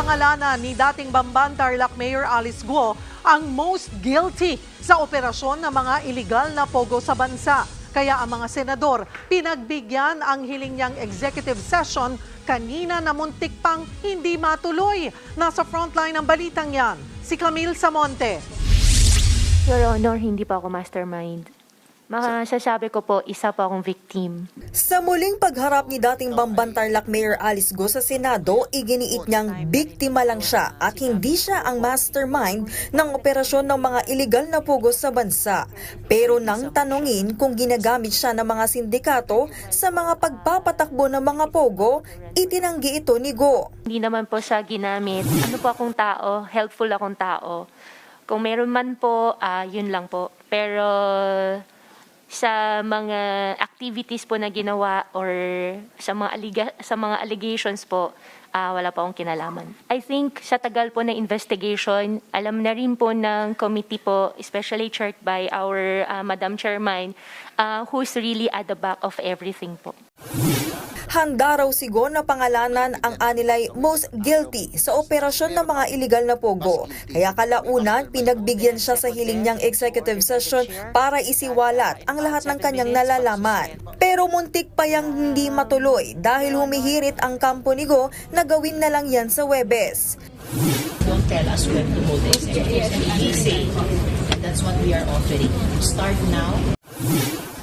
napangalanan ni dating Bamban Tarlac Mayor Alice Guo ang most guilty sa operasyon ng mga illegal na pogo sa bansa. Kaya ang mga senador pinagbigyan ang hiling niyang executive session kanina na muntik pang hindi matuloy. Nasa frontline ng balitang yan, si Camille Samonte. Your Honor, hindi pa ako mastermind. Masasabi ko po, isa pa akong victim. Sa muling pagharap ni dating Bamban Tarlac Mayor Alice Go sa Senado, iginiit niyang biktima lang siya at hindi siya ang mastermind ng operasyon ng mga illegal na pugos sa bansa. Pero nang tanungin kung ginagamit siya ng mga sindikato sa mga pagpapatakbo ng mga pogo, itinanggi ito ni Go. Hindi naman po siya ginamit. Ano po akong tao, helpful akong tao. Kung meron man po, ah, yun lang po. Pero sa mga activities po na ginawa or sa mga aliga- sa mga allegations po, ah, wala pa akong kinalaman. I think sa tagal po na investigation, alam na rin po ng committee po, especially chaired by our ah, Madam Chairman, ah, who's really at the back of everything po. Handa raw si Go na pangalanan ang anilay most guilty sa operasyon ng mga illegal na pogo. Kaya kalaunan, pinagbigyan siya sa hiling niyang executive session para isiwalat ang lahat ng kanyang nalalaman. Pero muntik pa yang hindi matuloy dahil humihirit ang kampo ni Go na gawin na lang yan sa Webes. don't tell us when to hold the that's what we are offering. Start now.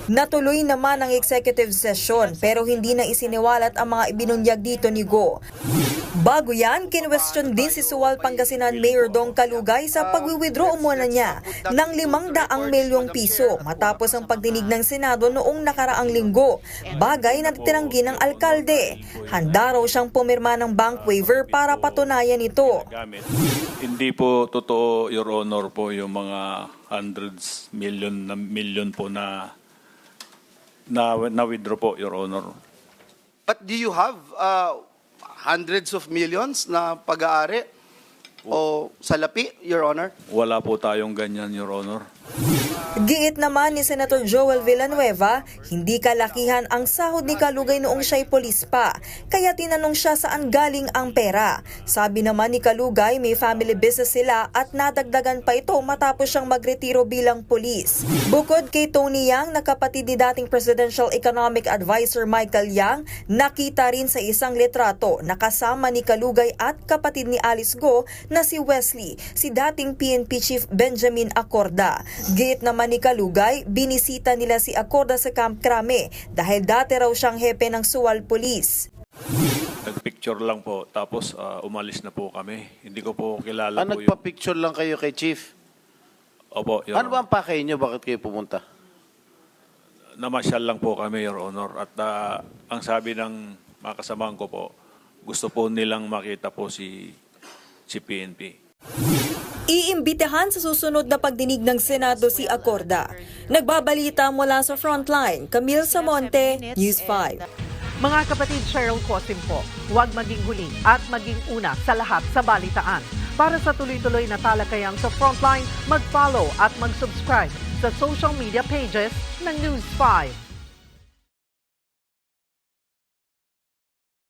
Natuloy naman ang executive session pero hindi na isiniwalat ang mga ibinunyag dito ni Go. Bago yan, kinwestiyon din si Suwal Pangasinan Mayor Dong Kalugay sa pagwi-withdraw umuna niya ng 500 milyong piso matapos ang pagdinig ng Senado noong nakaraang linggo, bagay na tinanggi ng alkalde. Handa raw siyang pumirma ng bank waiver para patunayan ito. Hindi po totoo, Your Honor, po yung mga hundreds million na million po na na, na withdraw po, Your Honor. But do you have uh, hundreds of millions na pag-aari o salapi, Your Honor? Wala po tayong ganyan, Your Honor. Giit naman ni Senator Joel Villanueva, hindi kalakihan ang sahod ni Kalugay noong siya'y polis pa, kaya tinanong siya saan galing ang pera. Sabi naman ni Kalugay may family business sila at nadagdagan pa ito matapos siyang magretiro bilang polis. Bukod kay Tony Yang na kapatid ni dating Presidential Economic Advisor Michael Yang, nakita rin sa isang litrato na kasama ni Kalugay at kapatid ni Alice Go na si Wesley, si dating PNP Chief Benjamin Acorda. Giit naman ni Kalugay, binisita nila si Acorda sa Camp Crame dahil dati raw siyang hepe ng Suwal Police. Nagpicture lang po, tapos ah, umalis na po kami. Hindi ko po kilala Ah, po yung... nagpa-picture lang kayo kay Chief. Opo, Your Ano ba ang pakay niyo? Bakit kayo pumunta? Namasyal lang po kami, Your Honor. At ah, ang sabi ng mga kasamahan ko po, gusto po nilang makita po si, si PNP. Iimbitahan sa susunod na pagdinig ng Senado si Acorda. Nagbabalita mula sa Frontline, Camille Samonte, News 5. Mga kapatid Cheryl Cosim po, huwag maging huli at maging una sa lahat sa balitaan. Para sa tuloy-tuloy na talakayang sa Frontline, mag-follow at mag-subscribe sa social media pages ng News 5.